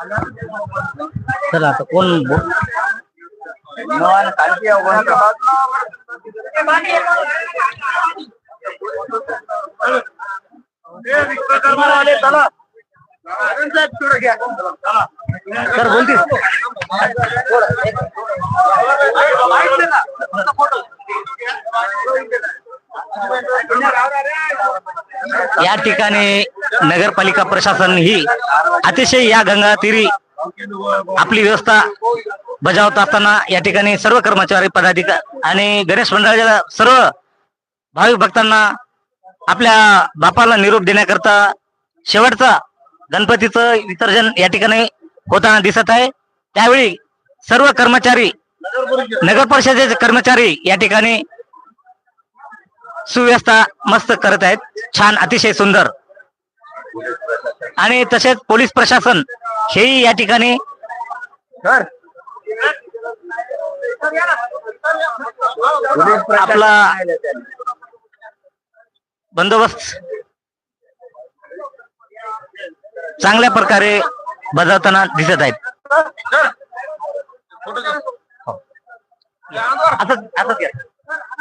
चला आता कोण सर बोलतील या ठिकाणी नगरपालिका प्रशासन ही अतिशय या गंगा तीरी आपली व्यवस्था बजावत असताना या ठिकाणी सर्व कर्मचारी पदाधिकारी आणि गणेश मंडळाच्या सर्व भाविक भक्तांना आपल्या बापाला निरोप देण्याकरता शेवटचा गणपतीचं विसर्जन या ठिकाणी होताना दिसत आहे. त्यावेळी सर्व कर्मचारी नगर परिषदेचे कर्मचारी या ठिकाणी सुव्यवस्था मस्त करत आहेत. छान अतिशय सुंदर. आणि तसेच पोलीस प्रशासन हेही या ठिकाणी आपला बंदोबस्त चांगल्या प्रकारे बजावताना दिसत आहेत. हो. असंच असंच घ्या.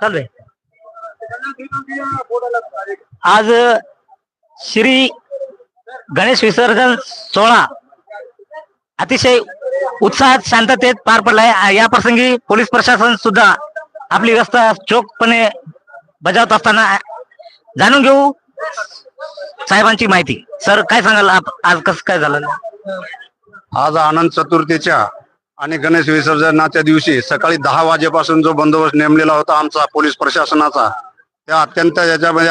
चालू आहे. आज श्री गणेश विसर्जन सोहळा अतिशय उत्साहात शांततेत पार पडलाय. या प्रसंगी पोलीस प्रशासन सुद्धा आपली व्यवस्था चोखपणे बजावत असताना जाणून घेऊ साहेबांची माहिती. सर काय सांगाल? आप- आज कसं काय झालं? आज आनंद चतुर्थीच्या आणि गणेश विसर्जनाच्या दिवशी सकाळी दहा वाजेपासून जो बंदोबस्त नेमलेला होता आमचा पोलीस प्रशासनाचा त्या अत्यंत याच्यामध्ये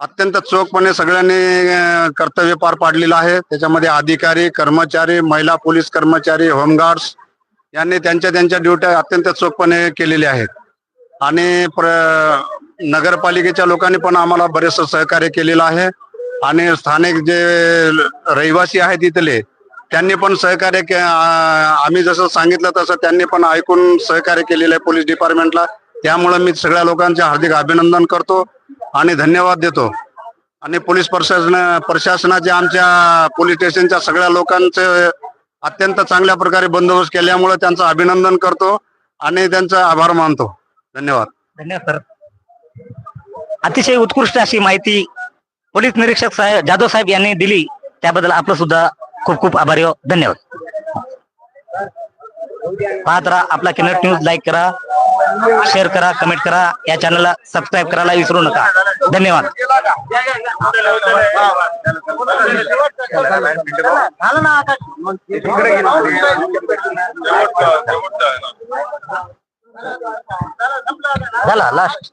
अत्यंत चोखपणे सगळ्यांनी कर्तव्य पार पाडलेलं आहे. त्याच्यामध्ये अधिकारी कर्मचारी महिला पोलीस कर्मचारी होमगार्ड्स यांनी त्यांच्या त्यांच्या ड्युट्या अत्यंत चोखपणे केलेल्या आहेत. आणि प्र नगरपालिकेच्या लोकांनी पण आम्हाला बरेचसं सहकार्य केलेलं आहे. आणि स्थानिक जे रहिवासी आहेत इथले त्यांनी पण सहकार्य के- आम्ही जसं सांगितलं तसं त्यांनी पण ऐकून सहकार्य केलेलं आहे पोलीस डिपार्टमेंटला. त्यामुळे मी सगळ्या लोकांचे हार्दिक अभिनंदन करतो आणि धन्यवाद देतो. आणि पोलीस प्रशासन प्रशासनाचे आमच्या पोलीस स्टेशनच्या सगळ्या लोकांचे अत्यंत चांगल्या प्रकारे बंदोबस्त केल्यामुळे त्यांचं अभिनंदन करतो आणि त्यांचा आभार मानतो. धन्यवाद. धन्यवाद सर. अतिशय उत्कृष्ट अशी माहिती पोलीस निरीक्षक साहेब जाधव साहेब यांनी दिली. त्याबद्दल आपलं सुद्धा खूप खूप आभारी हो धन्यवाद. पाहत राहा आपला किनट न्यूज लाईक करा शेअर करा कमेंट करा या चॅनलला सबस्क्राईब करायला विसरू नका. धन्यवाद. झाला लास्ट